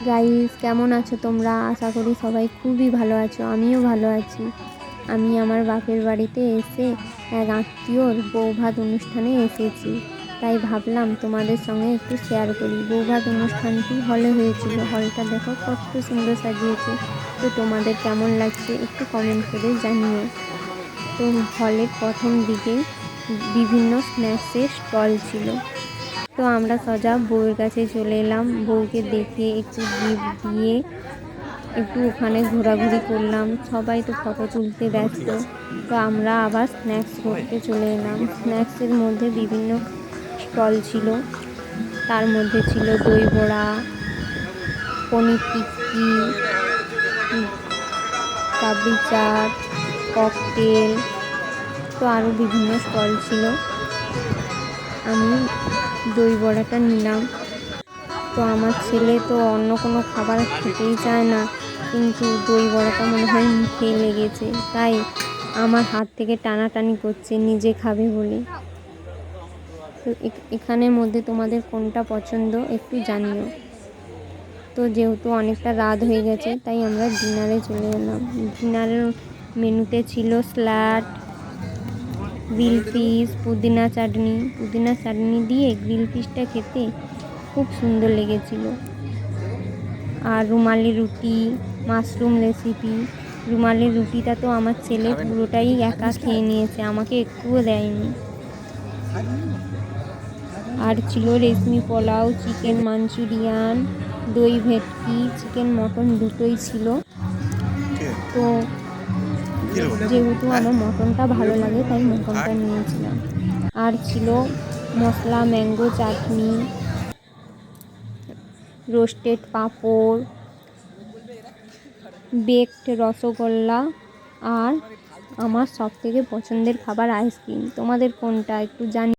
Guys কেমন আছো তোমরা? আশা করি সবাই খুবই ভালো আছো, আমিও ভালো আছি। আমি আমার বাপের বাড়িতে এসে এক আত্মীয়র বৌভাত অনুষ্ঠানে এসেছি। তাই ভাবলাম তোমাদের সঙ্গে একটু শেয়ার করি। বৌভাত অনুষ্ঠানটি হলে হয়েছিল। হলটা দেখো কত সুন্দর সাজিয়েছে। তো তোমাদের কেমন লাগছে একটু কমেন্ট করে জানিও। তো হলের প্রথম দিকে বিভিন্ন স্ন্যাক্সের স্টল ছিল। তো আমরা সজা বউয়ের কাছে চলে এলাম। বউকে দেখে একটু গিফট দিয়ে একটু ওখানে ঘোরাঘুরি করলাম। সবাই তো ফটো তুলতে ব্যস্ত। তো আমরা আবার স্ন্যাক্স করতে চলে এলাম। স্ন্যাক্সের মধ্যে বিভিন্ন স্টল ছিল। তার মধ্যে ছিল দই বড়া, পনির টিক্কি, কাবলি চাট, ককটেল, তো আরও বিভিন্ন স্টল ছিল। আমি দই বড়াটা নিলাম। তো আমার ছেলে তো অন্য কোনো খাবার খেতেই চায় না, কিন্তু দই বড়াটা মনে হয় মুখে লেগেছে। তাই আমার হাত থেকে টানাটানি করছে, নিজে খাবে বলে। তো এখানের মধ্যে তোমাদের কোনটা পছন্দ একটু জানিও। তো যেহেতু অনেকটা রাত হয়ে গেছে, তাই আমরা ডিনারে চলে এলাম। ডিনারের মেনুতে ছিল স্যালাড গ্রিল পিস পুদিনা চাটনি। পুদিনা চাটনি দিয়ে গ্রিল পিসটা খেতে খুব সুন্দর লেগেছিল। আর রুমালি রুটি, মাশরুম রেসিপি রুমালি রুটিটা তো আমার ছেলে পুরোটাই একা খেয়ে নিয়েছে, আমাকে একটুও দেয়নি। আর ছিল রেশমি পোলাও চিকেন মাঞ্চুরিয়ান দই ভেটকি চিকেন মটন দুটোই ছিল। তো যেহেতু আমার মটনটা ভালো লাগে, তাই মটনটা নিয়েছিলাম। আর ছিল মশলা, mango chutney, roasted papad baked rasgulla, আর আমার সব থেকে পছন্দের খাবার আইসক্রিম তোমাদের কোনটা একটু জানি